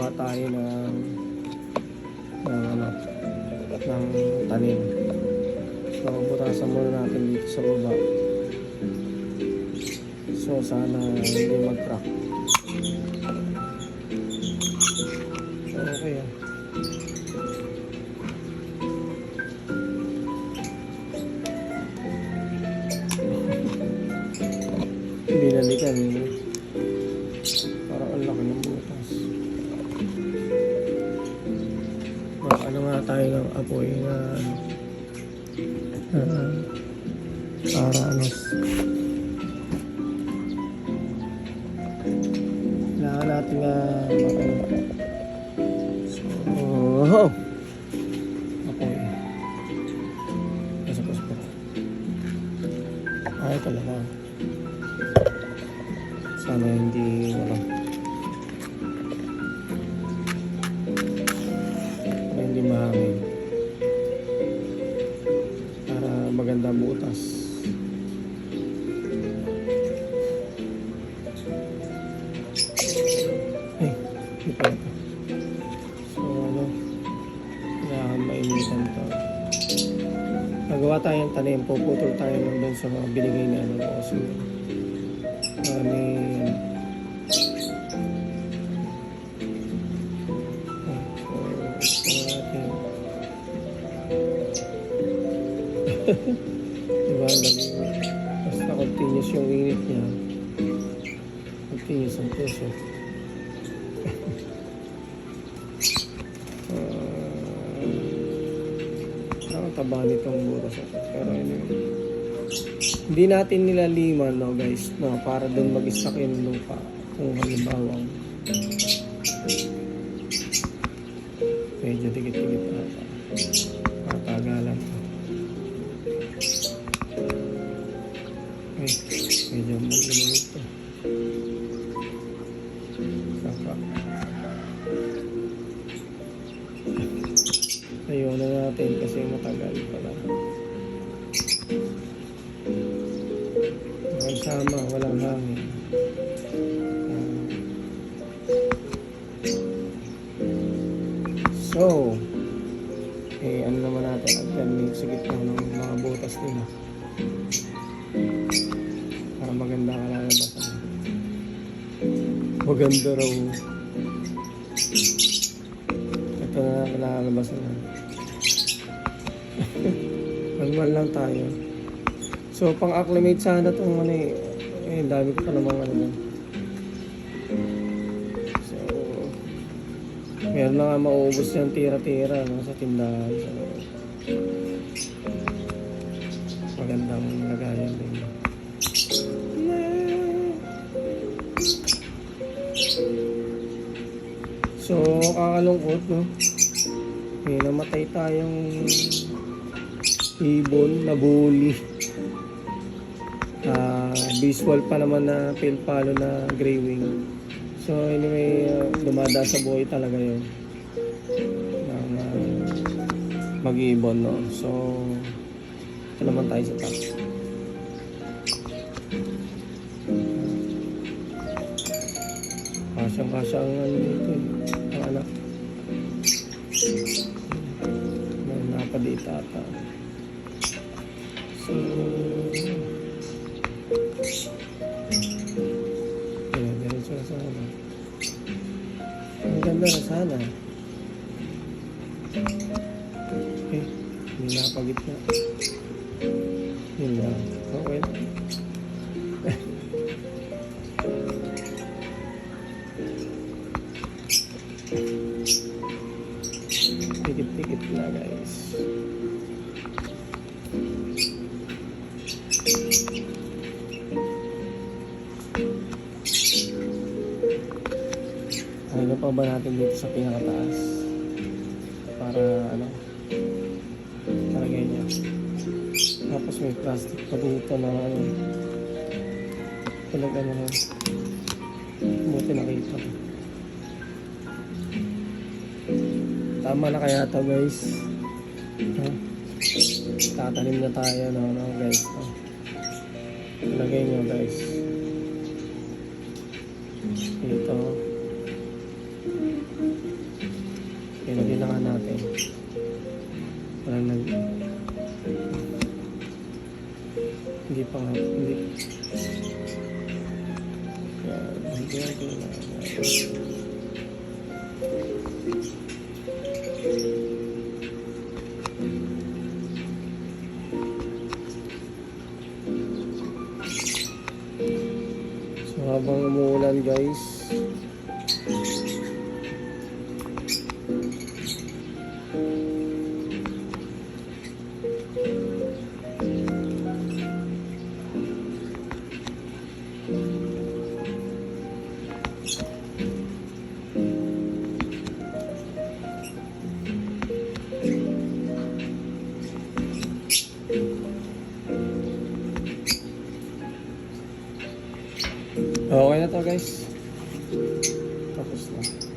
gagawa tayo ng ng ano ng tanim. So, butasan muna natin dito sa baba. So, sana hindi mag-crack. So, okay ah. Binalikan eh. Tayo ng apoy na ah, para ano tanim puputol tayo ng doon sa mga binigay ni ano para may Ah, so, ito natin. diba, ang dami. Basta continuous yung init niya. Continuous ang puso. Nakataba nitong butas ito. Pero anyway. Hindi natin nilaliman, no, guys, no, para doon mag-stack yung lupa. Kung halimbawa, medyo dikit-dikit ata. Hangin. Ah. So, eh ano naman natin at yan sa gitna ng mga butas nila. Para maganda ka lalabasan. Maganda raw. Ito na lalabasan na. Manual lang tayo. So, pang-acclimate sana itong ano eh. Eh, dami ko pa namang ano doon. So, meron na nga mauubos yung tira-tira no, sa tindahan. So, magandang lagayan din. So, kakalungkot, no? May namatay tayong ibon na bully. Visual pa naman na pale palo na gray wing. So anyway, uh, dumada sa buhay talaga yun. Ng uh, mag-iibon, no? So, ito naman tayo sa top. Kasyang-kasya ang ano nito eh. Ang anak. Napadita ata. So, Ang ganda na sana. Eh, hindi napagit na. Yun lang. Okay Ano pa ba natin dito sa pinakataas? Para ano? Para ganyan. Tapos may plastic pa dito na ano. Talaga ano nun. Buti nakita ko. Tama na kaya to guys. Ha? Tatanim na tayo no, no guys. No? Lagay nyo guys. Dito. Na nga natin. Parang nag... Hindi pa nga, hindi. Yan, ilagay na natin. So habang umuulan guys, okay na to guys. Tapos na.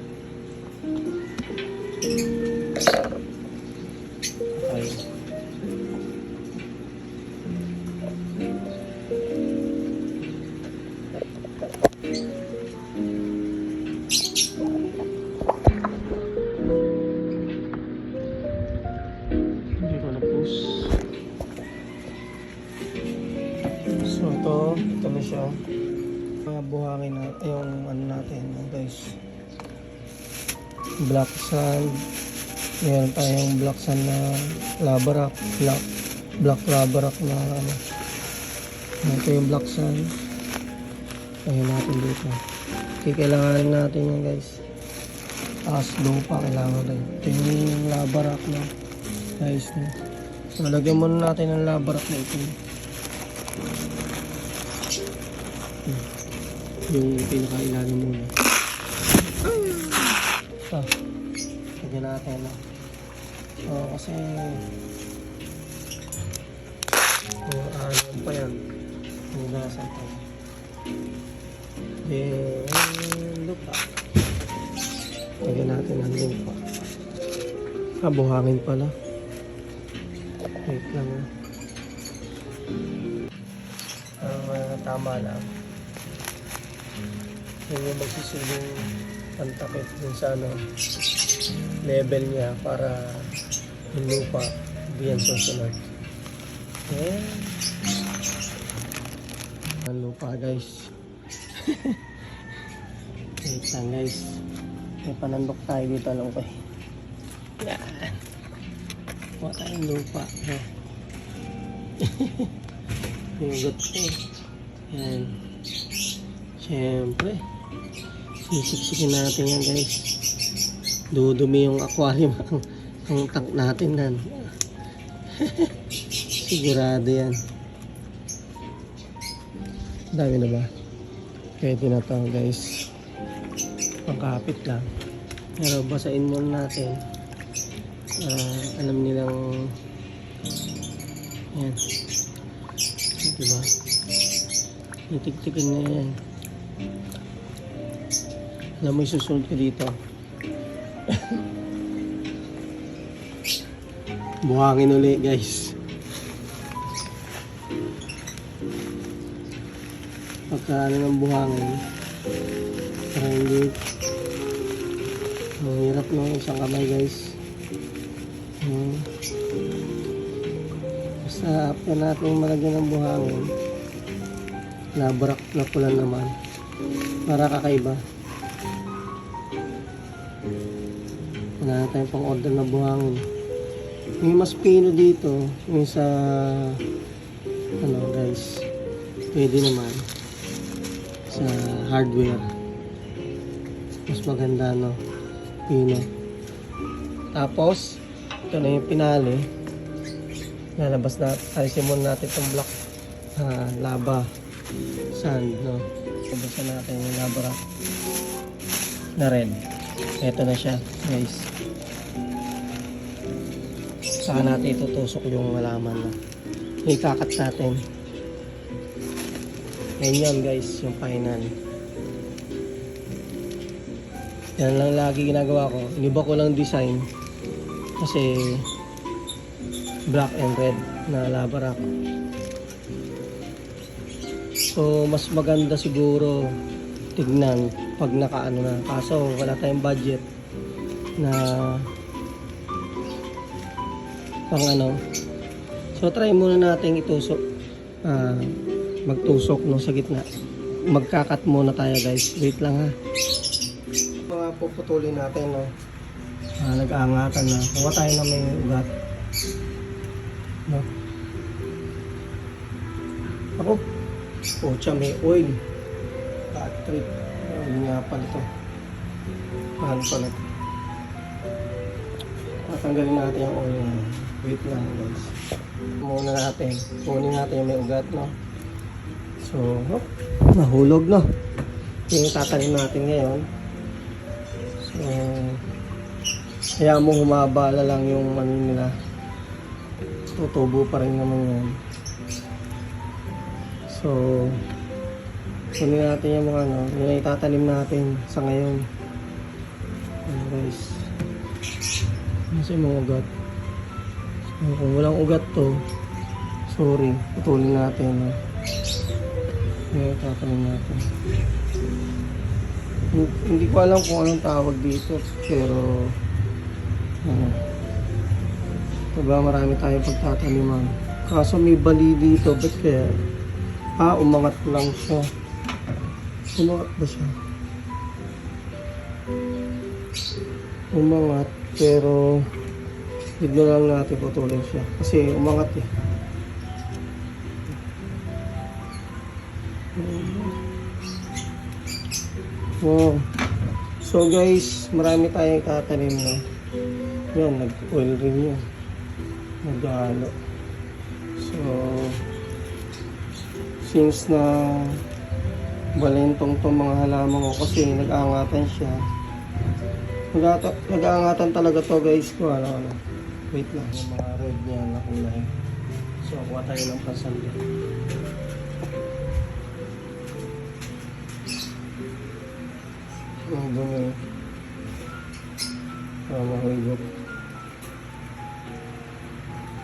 Siya. Mga buhangin na yung ano natin mga guys. Black sand. Meron tayong black sand na lava rock. Black, black lava rock na ano. Ito yung black sand. Ayun natin dito. Okay, kailangan natin yan guys. As lupa kailangan rin. Ito yung lava rock na guys. No? So lagyan muna natin ng lava rock na ito. Yung pinakailalim muna. Ito. Lagyan natin. No? So, kasi kung ano pa yan. Nasa ito. Then, lupa. Lagyan natin ng lupa. Ah, buhangin pala. Wait lang ah. Ang ah, tama lang. Yun yung magsisilbing pantakip dun sa ano, level niya para yung lupa hindi yan susunod. Ayan. Ang lupa guys. Wait lang guys. May panandok tayo dito lang ko eh. Yan. Kuha tayong lupa. No? Hugot eh. Yan. Siyempre. Sisiksikin natin yan guys. Dudumi yung aquarium ang, ang tank natin nan. Sigurado yan. Dami na ba? Na to guys. Pangkapit lang. Pero basain muna natin. Ah, alam nilang yan. Diba? Itigtigan na yan. Mo yung susunod ko dito. Buhangin uli guys. Pagka ano ng buhangin, parang hindi. Ang hirap no, isang kamay guys. Hmm. Basta after natin malagyan ng buhangin, labrak na pula naman. Para kakaiba. Wala na tayong pang order na buhangin. Yung mas pino dito, yung sa ano guys, pwede naman sa hardware. Mas maganda no, pino. Tapos, ito na yung pinali. Lalabas na, alisin natin itong block ah, lava sand, no. Labasan natin yung rock na red. Ito na siya, guys. Saka natin itutusok yung malaman na ikakat natin. Yan yun guys, yung final. Yan lang lagi ginagawa ko. Iniba ko lang design. Kasi black and red na lava rock. So, mas maganda siguro tignan pag nakaano na. Kaso wala tayong budget na pang ano. So try muna natin itusok. ah, magtusok no sa gitna. Magkakat muna tayo guys. Wait lang ha. Mga puputulin natin no. Ah, nag-aangatan na. Kuha tayo na may ugat. No. Ako. Pucha, may oil. Bad trip. Oil nga pala ito. Mahal pala ito. Tatanggalin natin yung oil na. Wait lang guys. Muna natin. Kunin natin yung may ugat, no? So, hop. Nahulog, no? Yung tatanim natin ngayon. So, kaya mo humabala lang yung ano nila. Tutubo pa rin naman yan. So, kunin natin yung mga ano, yun ang itatanim natin sa ngayon. Ano guys. Ano sa mga ugat? Kung walang ugat to, sorry, putulin natin. Ang itatanim natin. Hin- Hindi ko alam kung anong tawag dito, pero ano, diba marami tayong pagtataniman. Kaso may bali dito, ba't kaya? Ah, umangat lang siya. Umangat ba siya? Umangat, pero na lang natin putulin siya. Kasi umangat eh. Wow. So guys, marami tayong tatanim na. Yan, nag-oil rin yun. Nag-halo. So, since na balentong tong mga halaman ko kasi nag-aangatan siya. Nag- nag-aangatan talaga to guys ko ano ano. Wait lang, yung mga red niya na kulay. So, kuha tayo ng pasanda. Ang dumi. Para mahulog.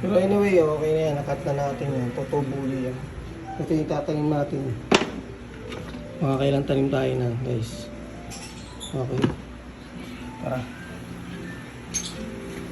Pero anyway, okay na yan. Nakat na natin yan. Tutubuli yan. Ito yung tatanim natin. Mga kailang tanim tayo na, guys. Okay.